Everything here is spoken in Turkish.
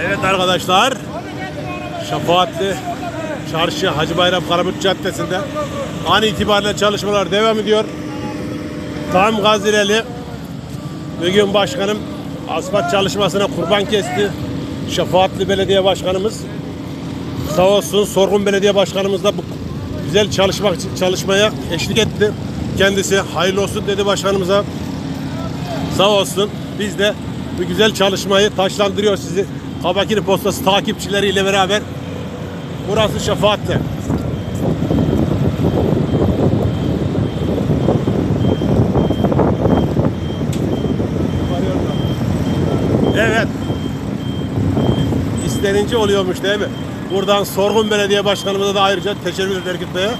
Evet arkadaşlar. Şefaatli Çarşı Hacı Bayram Karabük Caddesi'nde an itibariyle çalışmalar devam ediyor. Tam Gazireli bugün başkanım asfalt çalışmasına kurban kesti. Şefaatli Belediye Başkanımız sağ olsun Sorgun Belediye Başkanımız da bu güzel çalışma, çalışmaya eşlik etti. Kendisi hayırlı olsun dedi başkanımıza. Sağ olsun. Biz de bu güzel çalışmayı taşlandırıyor sizi. Kabakiri Postası takipçileriyle beraber. Burası Şefaat'te. Evet. İstenince oluyormuş değil mi? Buradan Sorgun Belediye Başkanımıza da ayrıca teşekkür Bey'e.